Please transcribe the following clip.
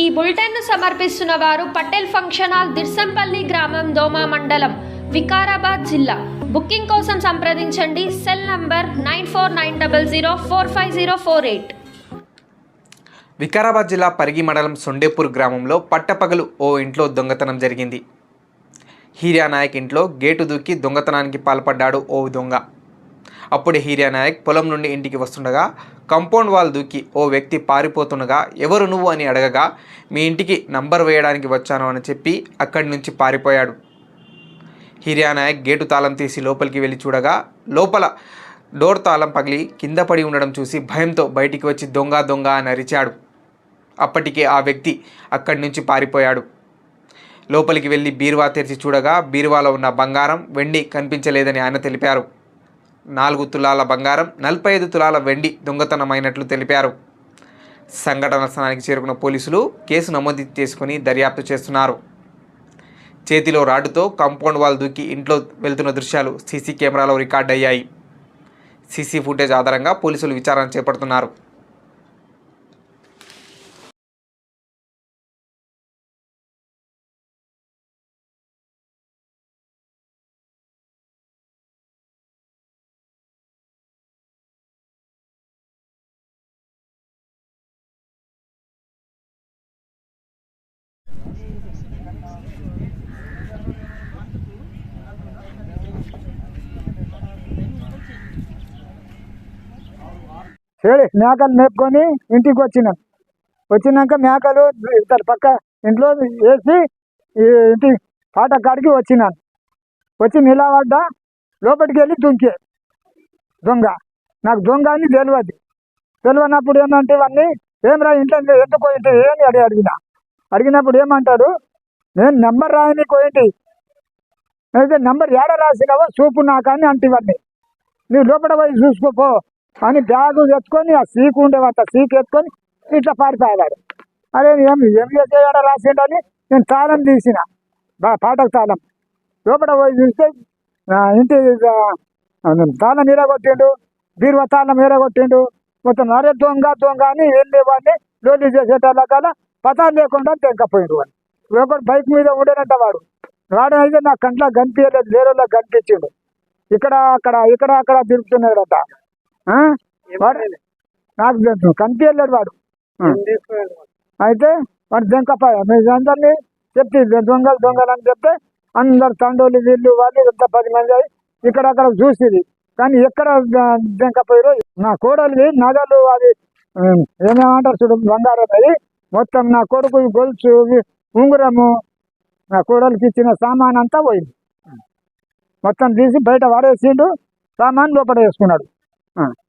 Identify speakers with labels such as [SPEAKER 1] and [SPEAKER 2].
[SPEAKER 1] ఈ బులెటిన్ను సమర్పిస్తున్న వారు పటేల్ ఫంక్షన్ హాల్ దిర్సంపల్లి గ్రామం దోమా మండలం వికారాబాద్ జిల్లా. బుకింగ్ కోసం సంప్రదించండి. Cell number nine four nine double zero four five zero four eight.
[SPEAKER 2] Vikarabad జిల్లా పరిగి మండలం సొండేపూర్ గ్రామంలో పట్టపగలు ఓ ఇంట్లో దొంగతనం జరిగింది. హీరా నాయక్ ఇంట్లో గేటు దూకి దొంగతనానికి పాల్పడ్డాడు ఓ దొంగ. అప్పుడు హీరియా నాయక్ పొలం నుండి ఇంటికి వస్తుండగా కంపౌండ్ వాల్ దూకి ఓ వ్యక్తి పారిపోతుండగా ఎవరు నువ్వు అని అడగగా మీ ఇంటికి నంబర్ వేయడానికి వచ్చాను అని చెప్పి అక్కడి నుంచి పారిపోయాడు. హీరియా నాయక్ గేటు తాళం తీసి లోపలికి వెళ్ళి చూడగా లోపల డోర్ తాళం పగిలి కింద పడి ఉండడం చూసి భయంతో బయటికి వచ్చి దొంగ దొంగ అని అరిచాడు. అప్పటికే ఆ వ్యక్తి అక్కడి నుంచి పారిపోయాడు. లోపలికి వెళ్ళి బీరువా తెరిచి చూడగా బీరువాలో ఉన్న బంగారం వెండి కనిపించలేదని ఆయన తెలిపారు. నాలుగు తులాల బంగారం నలభై ఐదు తులాల వెండి దొంగతనమైనట్లు తెలిపారు. సంఘటన స్థలానికి చేరుకున్న పోలీసులు కేసు నమోదు చేసుకుని దర్యాప్తు చేస్తున్నారు. చేతిలో రాడ్డుతో కాంపౌండ్ వాల్ దూకి ఇంట్లో వెళ్తున్న దృశ్యాలు సీసీ కెమెరాలో రికార్డ్ అయ్యాయి సీసీ ఫుటేజ్ ఆధారంగా పోలీసులు విచారణ చేపడుతున్నారు.
[SPEAKER 3] రెడీ మేకలు మేపుకొని ఇంటికి వచ్చినాం. వచ్చినాక మేకలు ఇతర పక్క ఇంట్లో వేసి ఇంటి పాట కాడికి వచ్చినాను వచ్చి నిలబడ్డా లోపలికి వెళ్ళి దుంకే. దొంగ. నాకు దొంగ అని తెలియదు తెలియనప్పుడు ఏమంటే ఇవన్నీ ఏం రా ఇంట్లో ఎందుకు పోయింటి? ఏమి అడిగి అడిగిన. అడిగినప్పుడు ఏమంటాడు నేను నెంబర్ రాయని పోయింటి అయితే నెంబర్ ఏడ రాసినావో చూపు నాకని అంటే ఇవన్నీ నువ్వు లోపల పోయి చూసుకోపో. అని బ్యాగు తెచ్చుకొని ఆ సీకు ఉండేవంత సీక్ ఎత్తుకొని ఇట్లా పారిపోయాడు అరే ఏం ఏం చేసేవాడ రాసిండని నేను తాళం తీసిన. పాటకు తాళం. లోపల పోయి చూస్తే ఇంటి తాళం ఎరగొట్టిండు బీరువ తాళం ఎరగొట్టిండు మొత్తం అరే దొంగ దొంగ అని వెళ్ళే వాడిని లోన్లు చేసేటోళ్ళ పతాలు లేకుండా తెంకపోయిండు వాడు ఒకటి బైక్ మీద ఉండేనంట వాడు. వాడు అయితే నా కంట్లో కనిపించలేదు వేరేలా కనిపించిండు. ఇక్కడ అక్కడ ఇక్కడ అక్కడ తిరుగుతున్నాడట. నాకు తెలుసు కనిపించలేడు వాడు. అయితే వాడు దొంగపాయ మీరు అందరినీ చెప్తే దొంగలు దొంగలు అని చెప్తే అందరు తండోళ్ళు వీళ్ళు వాళ్ళు ఇంత పది మంది అయి ఇక్కడ అక్కడ చూసింది కానీ ఎక్కడ దెంకపోయారో నా కోడలివి నగలు అది ఏమేమంటారు చూడు బంగారం అది. మొత్తం నా కొడుకు గొలుసు ఉంగరము నా కోడలికి ఇచ్చిన సామాన్ అంతా పోయింది. మొత్తం తీసి బయట వాడేసిండు సామాన్ లోపల వేసుకున్నాడు. ఆ.